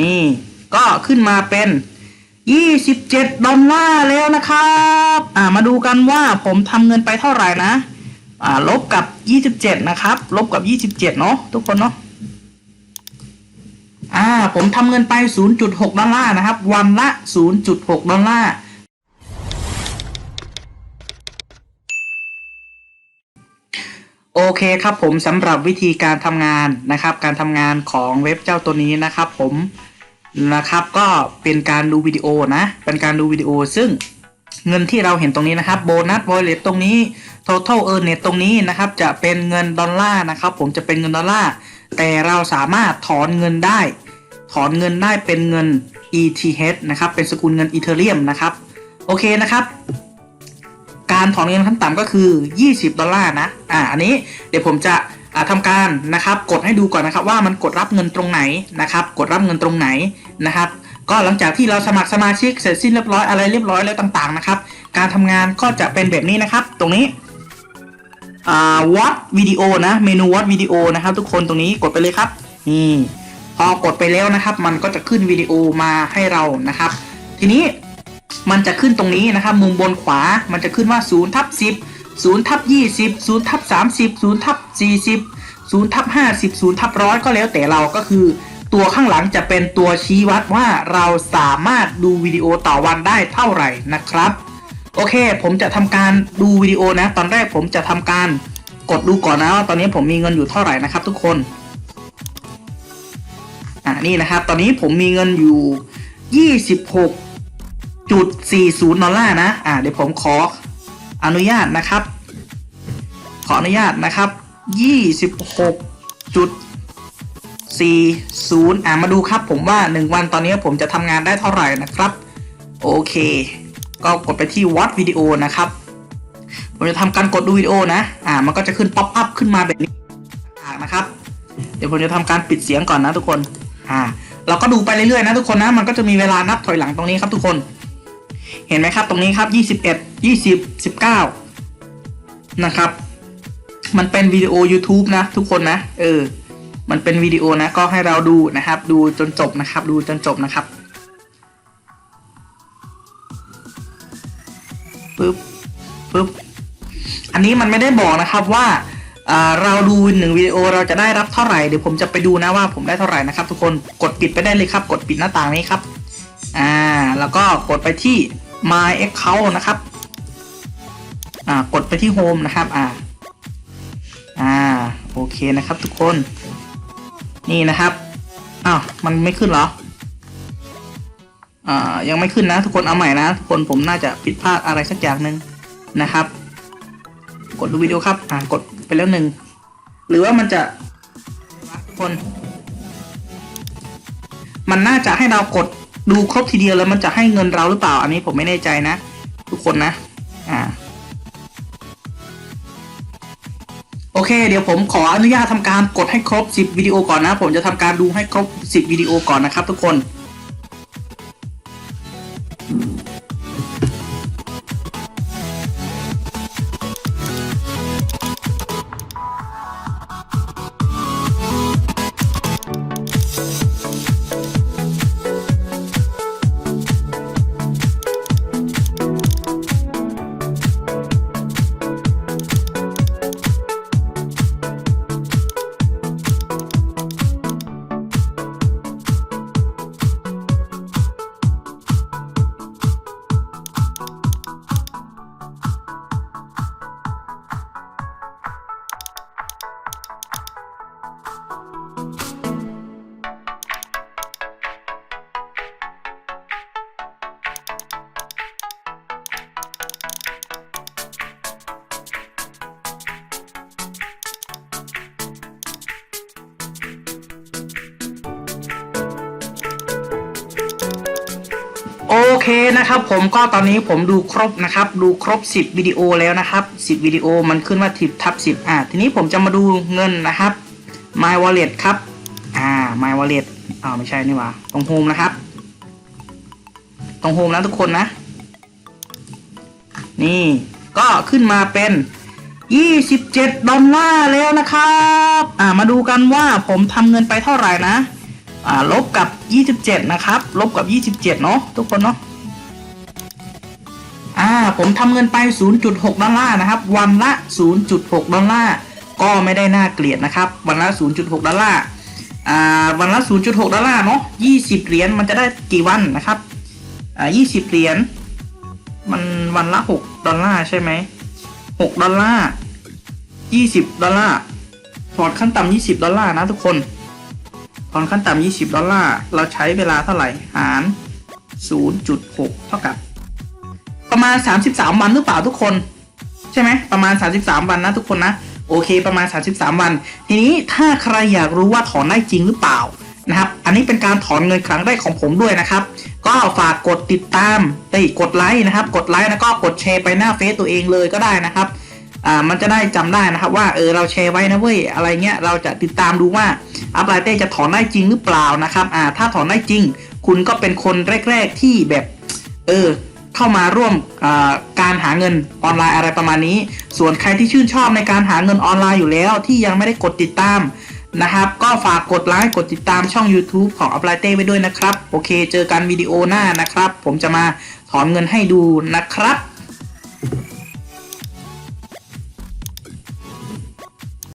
นี่ ก็ขึ้นมาเป็น 27 ดอลลาร์แล้วนะครับ อ่ามาดูกันว่าผมทำเงินไปเท่าไหร่นะ อ่าลบกับ 27 นะครับ ลบกับ 27 เนาะทุกคนเนาะอ่าผมทำเงินไป 0.6 ดอลลาร์นะครับ วันละ 0.6 ดอลลาร์โอเคครับผมสำหรับวิธีการทำงานนะครับ การทำงานของเว็บเจ้าตัวนี้นะครับผม นะครับ ก็เป็นการดูวิดีโอนะ เป็นการดูวิดีโอซึ่งเงินที่เราเห็นตรงนี้นะครับโบนัสวอลเลตตรงนี้ total earn net ตรงนี้นะครับ จะเป็นเงินดอลลาร์นะครับ ผมจะเป็นเงินดอลลาร์แต่เราสามารถถอนเงินได้ ถอนเงินได้เป็นเงิน ETH นะครับ เป็นสกุลเงินอีเทเรียมนะครับ โอเคนะครับ การถอนเงินขั้นต่ำก็คือ 20 ดอลลาร์นะ อ่า อันนี้เดี๋ยวผมจะ อ่าทำการนะครับกดให้ดูก่อนนะครับ ว่ามันกดรับเงินตรงไหนนะครับ กดรับเงินตรงไหนนะครับ ก็หลังจากที่เราสมัครสมาชิกเสร็จสิ้นเรียบร้อยอะไรเรียบร้อยแล้วต่างๆนะครับ การทำงานก็จะเป็นแบบนี้นะครับ ตรงนี้วัดวิดีโอนะเมนูวัดวิดีโอนะครับ ทุกคนตรงนี้กดไปเลยครับนี่พอกดไปแล้วนะครับ มันก็จะขึ้นวิดีโอมาให้เรานะครับ ทีนี้มันจะขึ้นตรงนี้นะครับ มุมบนขวามันจะขึ้นว่า0ทับ10 0ทับ20 0ทับ30 0ทับ40 0ทับ50 0ทับร้อยก็แล้วแต่เราก็คือ ตัวข้างหลังจะเป็นตัวชี้วัดว่าเราสามารถดูวิดีโอต่อวันได้เท่าไหร่นะครับ โอเค ผมจะทำการดูวิดีโอนะ ตอนแรกผมจะทำการกดดูก่อนนะว่าตอนนี้ผมมีเงินอยู่เท่าไหร่นะครับ ทุกคนอ่านี่นะครับ ตอนนี้ผมมีเงินอยู่ 26จุด40 ดอลลาร์นะ อ่าเดี๋ยวผมขอ อนุญาตนะครับ ขออนุญาตนะครับ26จุด40อ่ามาดูครับผมว่า1วันตอนนี้ผมจะทำงานได้เท่าไหร่นะครับ โอเค ก็กดไปที่วัดวิดีโอนะครับผมจะทำการกดดูวิดีโอนะ อ่า มันก็จะขึ้นป๊อปอัพขึ้นมาแบบนี้นะครับ เดี๋ยวผมจะทำการปิดเสียงก่อนนะทุกคน อ่า เราก็ดูไปเรื่อยๆนะทุกคนนะ มันก็จะมีเวลานับถอยหลังตรงนี้ครับทุกคน เห็นไหมครับตรงนี้ครับยี่สิบเอ็ดยี่สิบสิบเก้านะครับ มันเป็นวิดีโอ YouTube นะ ทุกคนนะ เออ มันเป็นวิดีโอนะก็ให้เราดูนะครับ ดูจนจบนะครับ ดูจนจบนะครับปึ๊บปึ๊บอันนี้มันไม่ได้บอกนะครับว่าเราดูหนึ่งวิดีโอเราจะได้รับเท่าไหร่เดี๋ยวผมจะไปดูนะว่าผมได้เท่าไหร่นะครับ ทุกคนกดปิดไปได้เลยครับ กดปิดหน้าต่างนี้ครับ อ่า แล้วก็กดไปที่ my account นะครับ อ่ากดไปที่ home นะครับ อ่า อ่า โอเคนะครับทุกคน นี่นะครับ อ้าว มันไม่ขึ้นเหรอ อ่า ยังไม่ขึ้นนะ ทุกคน เอาใหม่นะ ทุกคน ผมน่าจะผิดพลาดอะไรสักอย่างหนึ่งนะครับ กดดูวิดีโอครับ อ่า กดไปแล้วหนึ่ง หรือว่ามันจะทุกคน มันน่าจะให้เรากด ดูครบทีเดียวแล้วมันจะให้เงินเราหรือเปล่า อันนี้ผมไม่แน่ใจนะ ทุกคนนะ อ่า โอเค เดี๋ยวผมขออนุญาตทำการกดให้ครบ 10วิดีโอก่อนนะ ผมจะทำการดูให้ครบ 10วิดีโอก่อนนะครับทุกคน โอเคนะครับผมก็ตอนนี้ผมดูครบนะครับ ดูครบ 10วิดีโอแล้วนะครับ 10วิดีโอมันขึ้นว่าทิบทับ10 อ่าทีนี้ผมจะมาดูเงินนะครับ My Wallet ครับ อ่า My Wallet อ่าไม่ใช่นี่หว่าตรงโฮมนะครับ ตรงโฮมนะทุกคนนะ นี่ก็ขึ้นมาเป็น 27 ดอลลาร์แล้วนะครับ อ่ามาดูกันว่าผมทำเงินไปเท่าไหร่นะ อ่าลบกับ 27 นะครับ ลบกับ 27 เนาะทุกคนเนาะอ่าผมทำเงินไป 0.6 ดอลลาร์นะครับ วันละ 0.6 ดอลลาร์ก็ไม่ได้น่าเกลียดนะครับ วันละ 0.6 ดอลลาร์อ่าวันละ 0.6 ดอลลาร์เนาะ20 เหรียญมันจะได้กี่วันนะครับอ่า20 เหรียญมันวันละ 6 ดอลลาร์ใช่ไหม6ดอลลาร์20 ดอลลาร์ถอนขั้นต่ำ20 ดอลลาร์นะทุกคน ถอนขั้นต่ำ20 ดอลลาร์ เราใช้เวลาเท่าไหร่ หาร 0.6 เท่ากับ ประมาณ 33 วันหรือเปล่าทุกคน ใช่ไหม ประมาณ 33 วันนะทุกคนนะ โอเค ประมาณ 33 วัน ทีนี้ถ้าใครอยากรู้ว่าถอนได้จริงหรือเปล่านะครับ อันนี้เป็นการถอนเงินครั้งแรกของผมด้วยนะครับ ก็ฝากกดติดตามเอ้ยกดไลค์นะครับ กดไลค์แล้วก็กดแชร์ไปหน้าเฟซตัวเองเลยก็ได้นะครับ อ่ามันจะได้จำได้นะครับว่าเออเราแชร์ไว้นะเว้ยอะไรเงี้ยเราจะติดตามดูว่าอัพไลเต้จะถอนได้จริงหรือเปล่านะครับอ่าถ้าถอนได้จริง คุณก็เป็นคนแรก ๆที่แบบเออเข้ามาร่วมอ่าการหาเงินออนไลน์อะไรประมาณนี้ ส่วนใครที่ชื่นชอบในการหาเงินออนไลน์อยู่แล้ว ที่ยังไม่ได้กดติดตามนะครับ ก็ฝากกดไลค์กดติดตามช่อง YouTube ของ a p p l y t ไว้ด้วยนะครับ โอเค เจอกันวิดีโอหน้านะครับ ผมจะมาถอนเงินให้ดูนะครับ